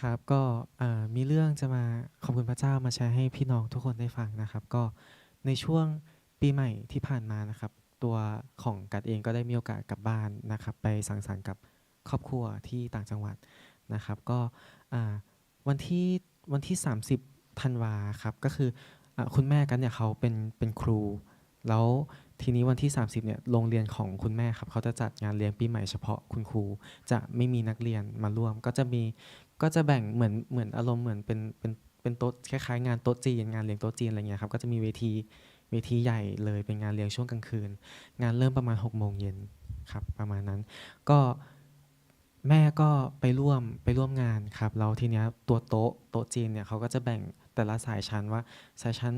ครับก็อ่ามีเรื่องจะมาขอบคุณพระเจ้ามาแชร์ให้พี่น้องทุกคนได้ฟังนะครับ ก็ในช่วงปีใหม่ที่ผ่านมานะครับ ตัวของกัดเองก็ได้มีโอกาสกลับบ้านนะครับ ไปสังสรรค์กับครอบครัวที่ต่างจังหวัดนะครับ ก็อ่าวันที่วันที่ 30ธันวาครับก็คืออคุณแม่กันเนี่ยเขาเป็นเป็นครู แล้วทีนี้วันที่ 30เนี่ยโรงเรียนของคุณแม่ครับเขาจะจัดงานเลี้ยงปีใหม่เฉพาะคุณครู จะไม่มีนักเรียนมาร่วม ก็จะมี ก็จะแบ่งเหมือนเหมือนอารมณ์เหมือนเป็นเป็นเป็นโต๊ะคล้ายๆงานโต๊ะจีนงานเลี้ยงโต๊ะจีนอะไรเงี้ยครับก็จะมีเวทีเวทีใหญ่เลยเป็นงานเลี้ยงช่วงกลางคืน งานเริ่มประมาณ6กโมงเย็นครับประมาณนั้น ก็แม่ก็ไปร่วมไปร่วมงานครับแล้วทีเนี้ยตัวโต๊ะโต๊ะจีนเนี่ยเขาก็จะแบ่งแต่ละสายชั้นว่าสายชั้น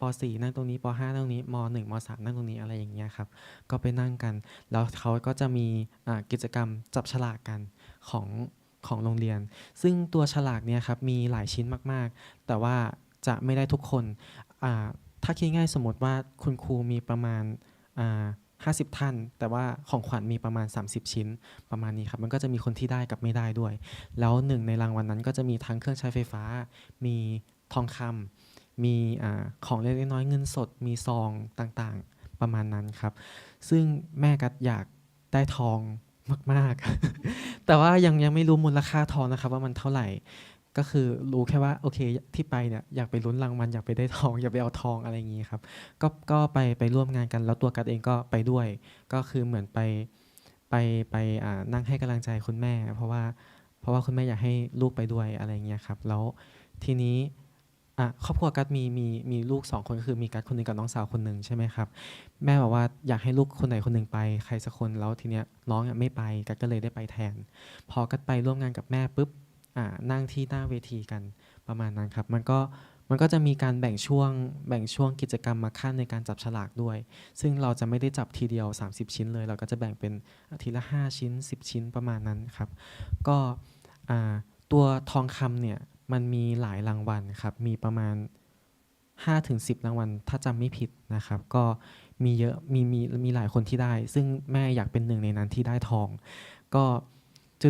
ป .4 นั่งตรงนี้ป .5 นั่งตรงนี้ม .1 ม .3 นั่งตรงนี้อะไรอย่างเงี้ยครับก็ไปนั่งกัน แล้วเขาก็จะมีอ่ากิจกรรมจับฉลากกันของ ของโรงเรียน ซึ่งตัวฉลากเนี่ยครับมีหลายชิ้นมากๆ แต่ว่าจะไม่ได้ทุกคนถ้าคิดง่ายสมมติว่าคุณครูมีประมาณ50 ท่าน แต่ว่าของขวัญมีประมาณ 30 ชิ้นประมาณนี้ครับ มันก็จะมีคนที่ได้กับไม่ได้ด้วย แล้วหนึ่งในรางวัลนนั้นก็จะมีทั้งเครื่องใช้ไฟฟ้า มีทองคำมีอของเล็กๆน้อยๆเงินสด มีซองต่างๆ ประมาณนั้นครับ ซึ่งแม่กัดอยากได้ทอง มาก ๆ แต่ว่ายังยังไม่รู้มูลค่าทองนะครับ ว่ามันเท่าไหร่ ก็คือรู้แค่ว่าโอเคที่ไปเนี่ยอยากไปลุ้นรางวัลอยากไปได้ทอง อยากไปเอาทองอะไรอย่างงี้ครับ ก็ก็ไปไปร่วมงานกันแล้วตัวกัดเองก็ไปด้วย ก็คือเหมือนไปไปไปอ่านั่งให้กำลังใจคุณแม่ เพราะว่าเพราะว่าคุณแม่อยากให้ลูกไปด้วยอะไรอย่างเงี้ยครับ แล้วทีนี้ อะครอบครัวกัดมีมีมีลูกสองคนก็คือมีกัดคนหนึ่งกับน้องสาวคนหนึ่งใช่ไหมครับ แม่บอกว่าอยากให้ลูกคนไหนคนหนึ่งไปใครสักคนแล้วทีเนี้ยน้องอะไม่ไปกัดก็เลยได้ไปแทน พอกัดไปร่วมงานกับแม่ปุ๊บอ่านั่งที่หน้าเวทีกันประมาณนั้นครับ มันก็มันก็จะมีการแบ่งช่วงแบ่งช่วงกิจกรรมมาขั้นในการจับฉลากด้วย ซึ่งเราจะไม่ได้จับทีเดียว 30 ชิ้นเลย เราก็จะแบ่งเป็นทีละ 5 ชิ้น 10 ชิ้นประมาณนั้นครับ ก็อ่าตัวทองคำเนี่ย มันมีหลายรางวัลครับ มีประมาณ 5-10 รางวัล ถ้าจำไม่ผิดนะครับ ก็มีเยอะมีมีมีหลายคนที่ได้ ซึ่งแม่อยากเป็นหนึ่งในนั้นที่ได้ทอง ก็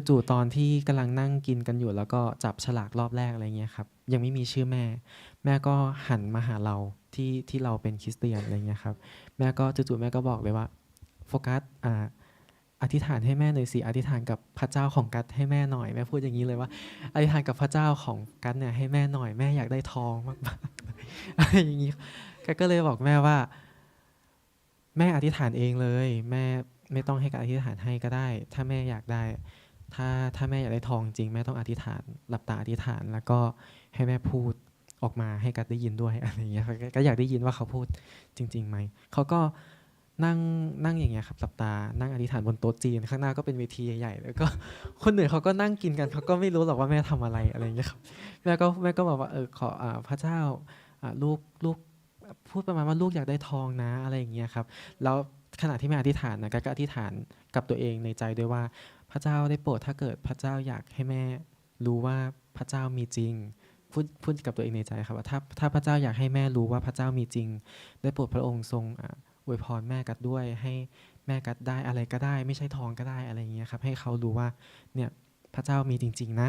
จู่ๆตอนที่กำลังนั่งกินกันอยู่ แล้วก็จับฉลากรอบแรกอะไรเงี้ยครับ ยังไม่มีชื่อแม่ แม่ก็หันมาหาเราที่ที่เราเป็นคริสเตียนอะไรเงี้ยครับ แม่ก็จู่ๆแม่ก็บอกเลยว่าโฟกัสอ่า อธิษฐานให้แม่หน่อยสิอธิษฐานกับพระเจ้าของกัดให้แม่หน่อยแม่พูดอย่างนี้เลยว่าอธิษฐานกับพระเจ้าของกัดเนี่ยให้แม่หน่อยแม่อยากได้ทองมากๆอะไรอย่างนี้กัดก็เลยบอกแม่ว่า แม่อธิษฐานเองเลย แม่ไม่ต้องให้กัดอธิษฐานให้ก็ได้ ถ้าแม่อยากได้ ถ้าถ้าแม่อยากได้ทองจริง แม่ต้องอธิษฐานหลับตาอธิษฐานแล้วก็ให้แม่พูดออกมาให้กัดได้ยินด้วยอะไรอย่างเงี้ยก็อยากได้ยินว่าเขาพูดจริงๆไหมเขาก็ นั่งนั่งอย่างเงี้ยครับหลับตา นั่งอธิษฐานบนโต๊ะจีนข้างหน้าก็เป็นเวทีใหญ่ๆแล้วก็คนอื่นเขาก็นั่งกินกันเขาก็ไม่รู้หรอกว่าแม่ทำอะไรอะไรเงี้ยครับแม่ก็แม่ก็บอกว่าเออขออพระเจ้าลูกลูกพูดประมาณว่าลูกอยากได้ทองนะอะไรอย่างเงี้ยครับแล้วขณะที่แม่อธิษฐานนะก็อธิษฐานกับตัวเองในใจด้วยว่าพระเจ้าได้โปรดถ้าเกิดพระเจ้าอยากให้แม่รู้ว่าพระเจ้ามีจริงพูดพูดกับตัวเองในใจครับว่าถ้าถ้าพระเจ้าอยากให้แม่รู้ว่าพระเจ้ามีจริง ได้โปรดพระองค์ทรง อวยพรแม่กัดด้วย ให้แม่กัดได้อะไรก็ได้ ไม่ใช่ทองก็ได้อะไรอย่างเงี้ยครับ ให้เขารู้ว่าเนี่ยพระเจ้ามีจริง ๆ นะ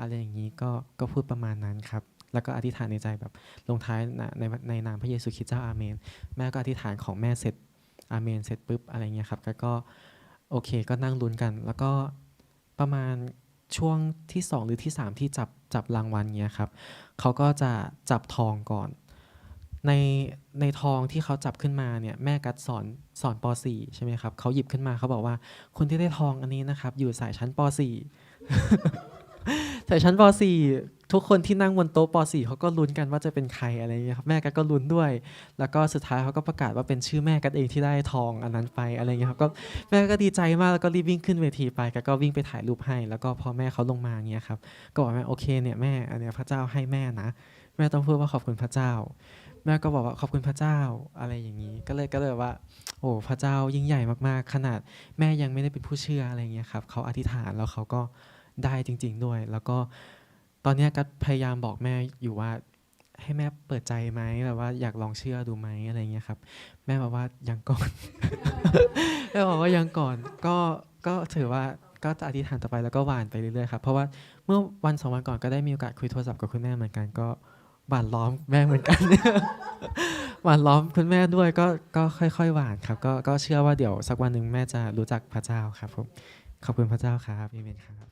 อะไรอย่างนี้ก็ก็พูดประมาณนั้นครับ แล้วก็อธิษฐานในใจแบบลงท้ายนในในนามพระเยซูคริสต์เจ้าอาเมน แม่ก็อธิษฐานของแม่เสร็จอาเมนเสร็จปุ๊บอะไรเงี้ยครับแล้วก็โอเคก็นั่งลุ้นกัน แล้วก็ประมาณช่วงที่ 2 หรือที่ 3 ที่จับจับรางวัลเงี้ยครับเขาก็จะจับทองก่อน ในในทองที่เขาจับขึ้นมาเนี่ยแม่กัดสอนสอนป .4 ใช่ไหมครับเขาหยิบขึ้นมาเขาบอกว่า คนที่ได้ทองอันนี้นะครับ อยู่สายชั้นป .4 สายชั้นป .4 ทุกคนที่นั่งบนโต๊ะป .4 เขาก็ลุ้นกันว่าจะเป็นใครอะไรเงี้ยครับแม่กัดก็ลุ้นด้วย แล้วก็สุดท้ายเขาก็ประกาศว่าเป็นชื่อแม่กัดเองที่ได้ทองอันนั้นไปอะไรเงี้ยครับก็แม่ก็ดีใจมากแล้วก็รีบวิ่งขึ้นเวทีไปกัดก็วิ่งไปถ่ายรูปให้ แล้วก็พอแม่เขาลงมาเงี้ยครับก็บอกแม่โอเคเนี่ยแม่อันเนี้ยพระเจ้าให้แม่นะแม่ต้องพูดว่าขอบคุณพระเจ้า แม่ก็บอกว่าขอบคุณพระเจ้าอะไรอย่างนี้ ก็เลยก็เลยว่า โอ้พระเจ้ายิ่งใหญ่มากๆ ขนาดแม่ยังไม่ได้เป็นผู้เชื่ออะไรเงี้ยครับเขาอธิษฐานแล้วเขาก็ได้จริง ๆด้วย แล้วก็ตอนนี้ก็พยายามบอกแม่อยู่ว่าให้แม่เปิดใจไหมแบบว่าอยากลองเชื่อดูไหมอะไรเงี้ยครับ แม่บอกว่ายังก่อนแม่บอกว่ายังก่อนก็ก็ถือว่าก็จะอธิษฐานต่อไปแล้วก็หวานไปเรื่อยๆครับเพราะว่าเมื่อวันสองวันก่อนก็ได้มีโอกาสคุยโทรศัพท์กับคุณแม่เหมือนกันก็ หวานล้อมแม่เหมือนกัน หวานล้อมคุณแม่ด้วยก็ก็ค่อยๆหวานครับ ก็ก็เชื่อว่าเดี๋ยวสักวันหนึ่งแม่จะรู้จักพระเจ้าครับผมขอบคุณพระเจ้าครับเอเมนครับ